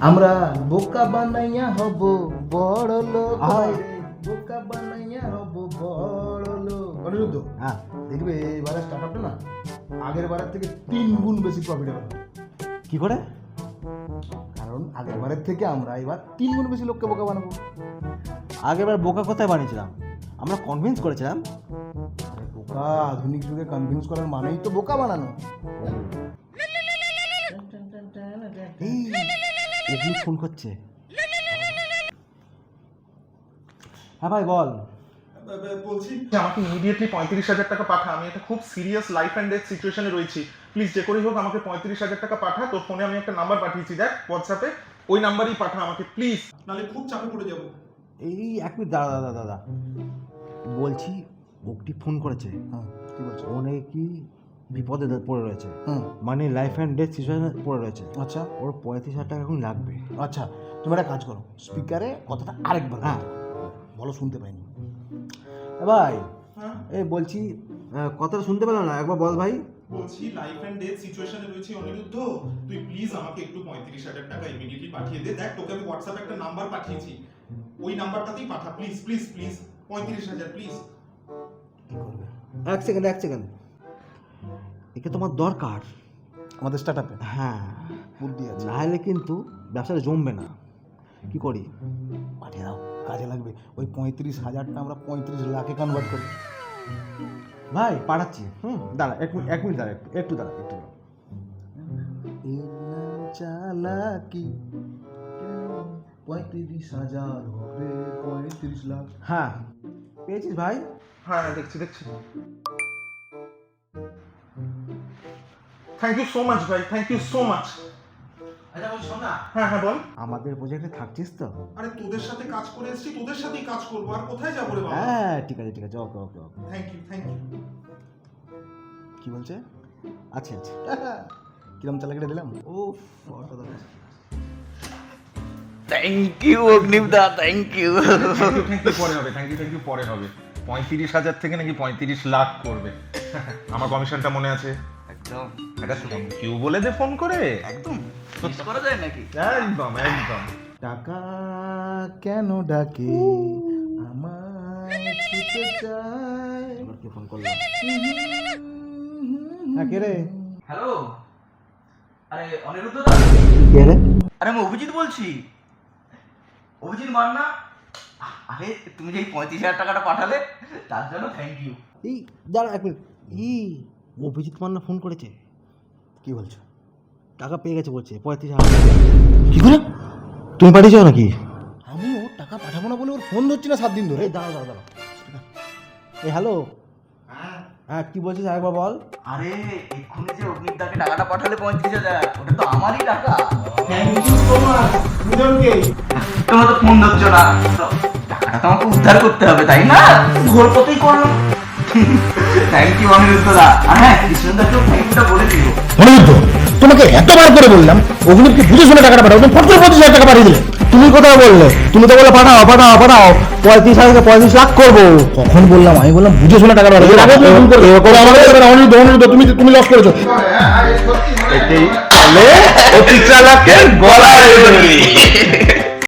আমরা বোকা বানাইয়া হব বড় লোক। বোকা বানাইয়া হব বড় লোক। অনিরুদ্ধ হ্যাঁ। দেখবে এবারে স্টার্টআপটা না আগের বারের থেকে তিন গুণ বেশি প্রফিটেবল কি করে? কারণ আগের বারের থেকে আমরা এবার তিন গুণ বেশি লোককে বোকা বানাবো। আগেরবার বোকা কোথায় বানিয়েছিলাম? আমরা কনভিন্স করেছিলাম। বোকা আধুনিক যুগে কনভিন্স করার মানেই তো বোকা বানানো। এই। অগ্নি ফোন করছে। হ্যাঁ ভাই বল। বলছি আমাকে ইমিডিয়েটলি পঁয়ত্রিশ হাজার টাকা পাঠা। আমি একটা খুব সিরিয়াস লাইফ অ্যান্ড ডেথ সিচুয়েশনে রয়েছি। প্লিজ যে করেই হোক আমাকে পঁয়ত্রিশ হাজার টাকা পাঠা। তোর ফোনে আমি একটা নাম্বার পাঠিয়েছি। দেখ হোয়াটসঅ্যাপে ওই নাম্বারই পাঠা আমাকে প্লিজ নাহলে খুব চাপে পড়ে যাব। এই এক মিনিট দাদা দাদা দাদা বলছি অগ্নি ফোন করেছে। হ্যাঁ কি বলছো? ও নাকি বিপদে পড়ে রয়েছে। মানে লাইফ অ্যান্ড ডেথ সিচুয়েশনে পড়ে রয়েছে। আচ্ছা। ওর পঁয়ত্রিশ হাজার টাকা এখন লাগবে। আচ্ছা তুমি একটা কাজ করো। স্পিকারে কথাটা আরেকবার হ্যাঁ। বলো। শুনতে পাইনি। ভাই হ্যাঁ। এই বলছি কথাটা শুনতে পেলাম না। একবার বল ভাই। বলছি লাইফ অ্যান্ড ডেথ সিচুয়েশনে রয়েছে অনিরুদ্ধ। তুই প্লিজ আমাকে একটু পঁয়ত্রিশ হাজার টাকা ইমিডিয়েটলি পাঠিয়ে দে। দেখ তোকে আমি হোয়াটসঅ্যাপে একটা নাম্বার পাঠিয়েছি। ওই নাম্বারটাতেই পাঠা। প্লিজ প্লিজ প্লিজ পঁয়ত্রিশ হাজার প্লিজ এক সেকেন্ড এক সেকেন্ড একে তোমার দরকার। আমাদের স্টার্টআপে হ্যাঁ। বুদ্ধি আছে। না হলে কিন্তু ব্যবসাটা জমবে না। কি করি? পাঠিয়ে দাও কাজে লাগবে। ওই পঁয়ত্রিশ হাজারটা আমরা পঁয়ত্রিশ লাখে কনভার্ট করি। ভাই পাঠাচ্ছি। হুম দাঁড়া এক মিনিট এক মিনিট দাঁড়া একটু একটু দাঁড়া একটু দাঁড়া। চালাকি পঁয়ত্রিশ হাজার হবে পঁয়ত্রিশ লাখ। হ্যাঁ। পেয়েছিস ভাই? হ্যাঁ দেখছি দেখছি। থ্যাংক ইউ সো মাচ ভাই থ্যাংক ইউ সো মাচ আচ্ছা বলছি শোন না। হ্যাঁ হ্যাঁ বল। আমাদের প্রজেক্টে থাকছিস তো? আরে তোদের সাথে কাজ করে এসেছি তোদের সাথেই কাজ করব। আর কোথায় যাব রে বাবা? হ্যাঁ ঠিক আছে ঠিক আছে okay okay okay thank you thank you কি বলছে? আচ্ছা আচ্ছা। কিরম চালাকিটা দিলাম? ও থ্যাংক ইউ অগ্নিদা থ্যাংক ইউ থ্যাংক ইউ পরে হবে থ্যাংক ইউ থ্যাংক ইউ পরে হবে। পঁয়ত্রিশ হাজার থেকে নাকি পঁয়ত্রিশ লাখ করবে। আমার কমিশনটা মনে আছে। একদম। এটা ইউ বলে দে ফোন করে। একদম। মিস করা যায় নাকি? একদম একদম। টাকা কেন ডাকে? আমার ছুটে চায়। এবার কে ফোন করলাম হ্যাঁ কে রে? হ্যালো? আরে অনিরুদ্ধ দা? কে রে? আরে আমি অভিজিৎ বলছি। অভিজিৎ মান্না? আরে তুমি যে পঁয়ত্রিশ হাজার টাকাটা পাঠালে তার জন্য থ্যাংক ইউ এই দাঁড়া এক মিনিট ই অভিজিৎ মান্না ফোন করেছে? কি বলছো? টাকা পেয়ে গেছে বলছে পঁয়ত্রিশ হাজার। কি করে? তুমি পাঠিয়েছো নাকি? আমিও টাকা পাঠাবো না বলে ওর ফোন ধরছি না সাত দিন ধরে। দাঁড়া দাঁড়া দাঁড়া। এই হ্যালো হ্যাঁ। কি বলছিস একবার বল। আরে এক্ষুনি যে অগ্নিদাকে টাকাটা পাঠালে পঁয়ত্রিশ হাজার ওটা তো আমারই টাকা। তোমরা তো ফোন ধরছো না। টাকাটা তো আমাকে উদ্ধার করতে হবে তাই না? ঘোর পথেই করলাম। থ্যাংক ইউ অনিরুদ্ধ দা আর হ্যাঁ কৃষ্ণদাকেও থ্যাংকটা বলে দিও অনিরুদ্ধ তোমাকে এতবার করে বললাম অগ্নিকে বুঝে শুনে টাকাটা পাঠাও তুমি পঁচিশ পঁচিশ হাজার টাকা পাঠিয়ে দিলে। তুমি কোথায় বললে? তুমি তো বলে পাঠাও পাঠাও পাঠাও। পঁয়ত্রিশ হাজার পঁয়ত্রিশ লাখ করব। কখন বললাম? আমি বললাম বুঝে শুনে টাকা পাঠাও। অনিরুদ্ধ অনিরুদ্ধ তুমি তুমি লস করেছ। অতি চালাকের গলায়